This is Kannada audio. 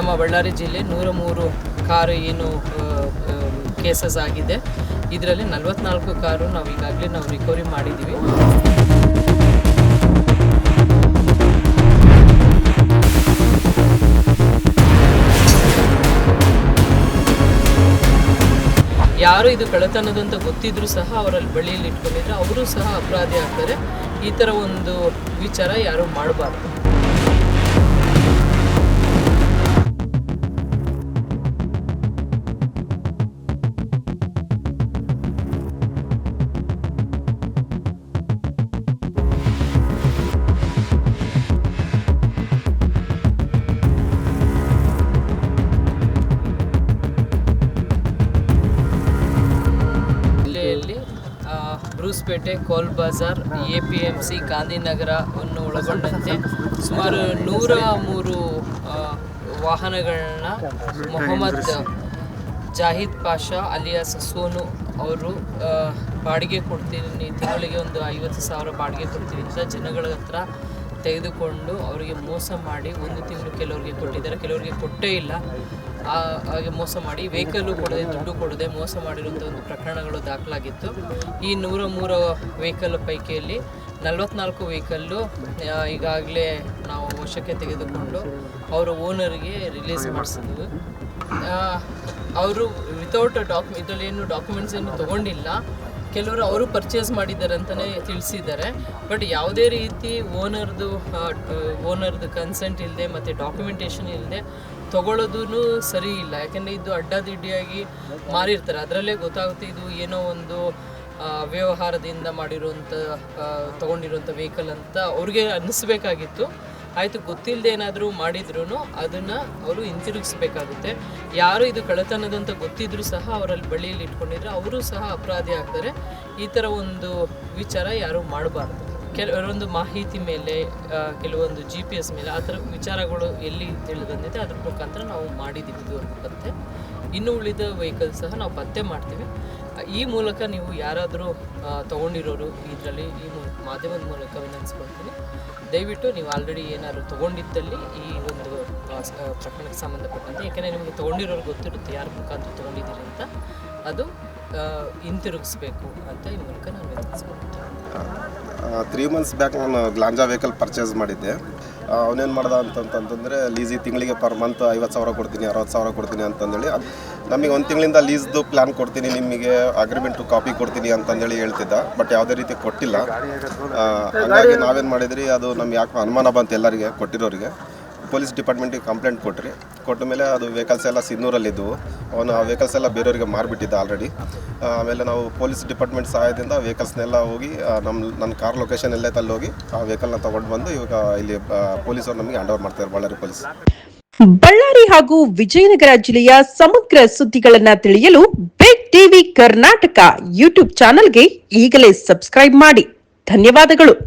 ನಮ್ಮ ಬಳ್ಳಾರಿ ಜಿಲ್ಲೆ ನೂರ ಮೂರು ಕಾರು ಏನು ಕೇಸಸ್ ಆಗಿದೆ. ಇದರಲ್ಲಿ ನಲವತ್ನಾಲ್ಕು ಕಾರು ನಾವು ಈಗಾಗಲೇ ನಾವು ರಿಕವರಿ ಮಾಡಿದ್ದೀವಿ. ಯಾರು ಇದು ಕಳ್ಳತನದು ಅಂತ ಗೊತ್ತಿದ್ರು ಸಹ ಅವರಲ್ಲಿ ಬಳಿಯಲ್ಲಿ ಇಟ್ಕೊಂಡಿದ್ರೆ, ಅವರು ಸಹ ಅಪರಾಧಿ ಆಗ್ತಾರೆ. ಈ ಥರ ಒಂದು ವಿಚಾರ ಯಾರು ಮಾಡಬಾರ್ದು. Brucepet, Cowl Bazaar A P M C ಗಾಂಧಿನಗರವನ್ನು ಒಳಗೊಂಡಂತೆ ಸುಮಾರು ನೂರ ಮೂರು ವಾಹನಗಳನ್ನ ಮೊಹಮ್ಮದ್ ಜಾಹಿದ್ ಪಾಷಾ ಅಲಿಯಾಸ್ ಸೋನು ಅವರು ಬಾಡಿಗೆ ಕೊಡ್ತೀನಿ ತಿಂಗಳಿಗೆ ಒಂದು ಐವತ್ತು ಸಾವಿರ ಬಾಡಿಗೆ ಕೊಡ್ತೀವಿ ಅಂತ ಜನಗಳ ಹತ್ರ ತೆಗೆದುಕೊಂಡು ಅವರಿಗೆ ಮೋಸ ಮಾಡಿ ಒಂದು ತಿಂಗಳು ಕೆಲವರಿಗೆ ಕೊಟ್ಟಿದ್ದಾರೆ. ಕೆಲವರಿಗೆ ಕೊಟ್ಟೇ ಇಲ್ಲ. ಹಾಗೆ ಮೋಸ ಮಾಡಿ ವೆಹಿಕಲ್ಲು ಕೊಡದೆ, ದುಡ್ಡು ಕೊಡದೆ ಮೋಸ ಮಾಡಿರುವಂಥ ಒಂದು ಪ್ರಕರಣಗಳು ದಾಖಲಾಗಿತ್ತು. ಈ ನೂರ ಮೂರು ವೆಹಿಕಲ್ ಪೈಕಿಯಲ್ಲಿ ನಲವತ್ನಾಲ್ಕು ವೆಹಿಕಲ್ಲು ಈಗಾಗಲೇ ನಾವು ವಶಕ್ಕೆ ತೆಗೆದುಕೊಂಡು ಅವರ ಓನರ್ಗೆ ರಿಲೀಸ್ ಮಾಡಿಸಿದ್ವಿ. ಅವರು ವಿತೌಟ್ ಡಾಕ್ಯು ಇದರಲ್ಲಿ ಏನು ಡಾಕ್ಯುಮೆಂಟ್ಸ್ ಏನು ತೊಗೊಂಡಿಲ್ಲ. ಕೆಲವರು ಅವರು ಪರ್ಚೇಸ್ ಮಾಡಿದ್ದಾರೆ ಅಂತಲೇ ತಿಳಿಸಿದ್ದಾರೆ. ಬಟ್ ಯಾವುದೇ ರೀತಿ ಓನರ್ದು ಓನರ್ದು ಕನ್ಸೆಂಟ್ ಇಲ್ಲದೆ ಮತ್ತು ಡಾಕ್ಯುಮೆಂಟೇಷನ್ ಇಲ್ಲದೆ ತಗೊಳ್ಳೋದು ಸರಿ ಇಲ್ಲ. ಯಾಕೆಂದರೆ ಇದು ಅಡ್ಡಾದಿಡ್ಡಿಯಾಗಿ ಮಾರಿರ್ತಾರೆ. ಅದರಲ್ಲೇ ಗೊತ್ತಾಗುತ್ತೆ ಇದು ಏನೋ ಒಂದು ವ್ಯವಹಾರದಿಂದ ಮಾಡಿರುವಂಥ ತೊಗೊಂಡಿರುವಂಥ ವೆಹಿಕಲ್ ಅಂತ ಅವ್ರಿಗೆ ಅನ್ನಿಸ್ಬೇಕಾಗಿತ್ತು. ಆಯಿತು ಗೊತ್ತಿಲ್ಲದೆ ಏನಾದರೂ ಮಾಡಿದ್ರು ಅದನ್ನು ಅವರು ಹಿಂತಿರುಗಿಸ್ಬೇಕಾಗುತ್ತೆ. ಯಾರು ಇದು ಕಳ್ಳತನದಂತ ಗೊತ್ತಿದ್ರು ಸಹ ಅವರಲ್ಲಿ ಬಳಿಯಲ್ಲಿ ಇಟ್ಕೊಂಡಿದ್ರೆ ಅವರು ಸಹ ಅಪರಾಧಿ ಆಗ್ತಾರೆ. ಈ ಥರ ಒಂದು ವಿಚಾರ ಯಾರು ಮಾಡಬಾರ್ದು. ಕೆಲವೊಂದು ಮಾಹಿತಿ ಮೇಲೆ ಕೆಲವೊಂದು ಜಿ ಪಿ ಎಸ್ ಮೇಲೆ ಆ ಥರ ವಿಚಾರಗಳು ಎಲ್ಲಿ ತಿಳಿದು ಬಂದಿದೆ ಅದ್ರ ಮುಖಾಂತರ ನಾವು ಮಾಡಿದ್ದೀವಿ ಇದುವರೆಗೂ ಪತ್ತೆ. ಇನ್ನು ಉಳಿದ ವೆಹಿಕಲ್ ಸಹ ನಾವು ಪತ್ತೆ ಮಾಡ್ತೀವಿ. ಈ ಮೂಲಕ ನೀವು ಯಾರಾದರೂ ತೊಗೊಂಡಿರೋರು ಇದರಲ್ಲಿ ಈ ಮಾಧ್ಯಮದ ಮೂಲಕ ವಿನಂತಿಸ್ಕೊಳ್ತೀನಿ. ದಯವಿಟ್ಟು ನೀವು ಆಲ್ರೆಡಿ ಏನಾದರೂ ತೊಗೊಂಡಿದ್ದಲ್ಲಿ ಈ ಒಂದು ಪ್ರಕರಣಕ್ಕೆ ಸಂಬಂಧಪಟ್ಟಂತೆ, ಯಾಕೆಂದರೆ ನಿಮಗೆ ತೊಗೊಂಡಿರೋರು ಗೊತ್ತಿರುತ್ತೆ ಯಾರ ಮುಖಾಂತರ ತೊಗೊಂಡಿದ್ದೀರಿ ಅಂತ. ಅದು ಹಿಂತಿರುಗಿಸ್ಬೇಕು ಅಂತ ಈ ಮೂಲಕ ನಾನು ವಿನಂತಿಸ್ಕೊಳ್ತೀನಿ ತ್ರೀ ಮಂತ್ಸ್ ಬ್ಯಾಕ್ ನಾನು ಗ್ಲಾಂಜಾ ವೆಹಿಕಲ್ ಪರ್ಚೇಸ್ ಮಾಡಿದ್ದೆ. ಅವನೇನು ಮಾಡ್ದ ಅಂತಂತಂದರೆ, ಲೀಸಿ ತಿಂಗಳಿಗೆ ಪರ್ ಮಂತ್ ಐವತ್ತು ಸಾವಿರ ಕೊಡ್ತೀನಿ ಅರವತ್ತು ಸಾವಿರ ಕೊಡ್ತೀನಿ ಅಂತಂದೇಳಿ. ನಮಗೆ ಒಂದು ತಿಂಗಳಿಂದ ಲೀಸ್ದು ಪ್ಲ್ಯಾನ್ ಕೊಡ್ತೀನಿ ನಿಮಗೆ ಅಗ್ರಿಮೆಂಟು ಕಾಪಿ ಕೊಡ್ತೀನಿ ಅಂತಂದೇಳಿ ಹೇಳ್ತಿದ್ದ, ಬಟ್ ಯಾವುದೇ ರೀತಿ ಕೊಟ್ಟಿಲ್ಲ. ಹಂಗಾಗಿ ನಾವೇನು ಮಾಡಿದ್ರಿ, ಅದು ನಮ್ಗೆ ಯಾಕೆ ಅನುಮಾನ ಬಂತು ಎಲ್ಲರಿಗೆ, ಕೊಟ್ಟಿರೋರಿಗೆ. ಪೊಲೀಸ್ ಡಿಪಾರ್ಟ್ಮೆಂಟಿಗೆ ಕಂಪ್ಲೇಂಟ್ ಕೊಟ್ರಿ. ಕೊಟ್ಟ ಮೇಲೆ ಅದು ವೆಹಿಕಲ್ಸ್ ಎಲ್ಲ ಸಿನ್ನೂರಲ್ಲಿದ್ದವು ಅವನು ಆ ವೆಹಿಕಲ್ಸ್ ಎಲ್ಲ ಬೇರೆಯವರಿಗೆ ಮಾರಿಬಿಟ್ಟಿದ್ದ ಆಲ್ರೆಡಿ ಆಮೇಲೆ ನಾವು ಪೊಲೀಸ್ ಡಿಪಾರ್ಟ್ಮೆಂಟ್ ಸಹಾಯದಿಂದ ವೆಹಿಕಲ್ಸ್ನೆಲ್ಲ ಹೋಗಿ ನಮ್ಮ ನನ್ನ ಕಾರ್ ಲೊಕೇಶನ್ ಎಲ್ಲೇ ತಲ್ಲಿ ಹೋಗಿ ಆ ವೆಹಿಕಲ್ನ ತೊಗೊಂಡು ಬಂದು ಇವಾಗ ಇಲ್ಲಿ ಪೊಲೀಸರು ನಮಗೆ ಹ್ಯಾಂಡ್ ಓವರ್ ಮಾಡ್ತಾರೆ ಬಳ್ಳಾರಿ ಪೊಲೀಸ್. ಬಳ್ಳಾರಿ ಹಾಗೂ ವಿಜಯನಗರ ಜಿಲ್ಲೆಯ ಸಮಗ್ರ ಸುದ್ದಿಗಳನ್ನ ತಿಳಿಯಲು ಬಿಗ್ ಟಿವಿ ಕರ್ನಾಟಕ ಯೂಟ್ಯೂಬ್ ಚಾನಲ್ಗೆ ಈಗಲೇ ಸಬ್ಸ್ಕ್ರೈಬ್ ಮಾಡಿ. ಧನ್ಯವಾದಗಳು.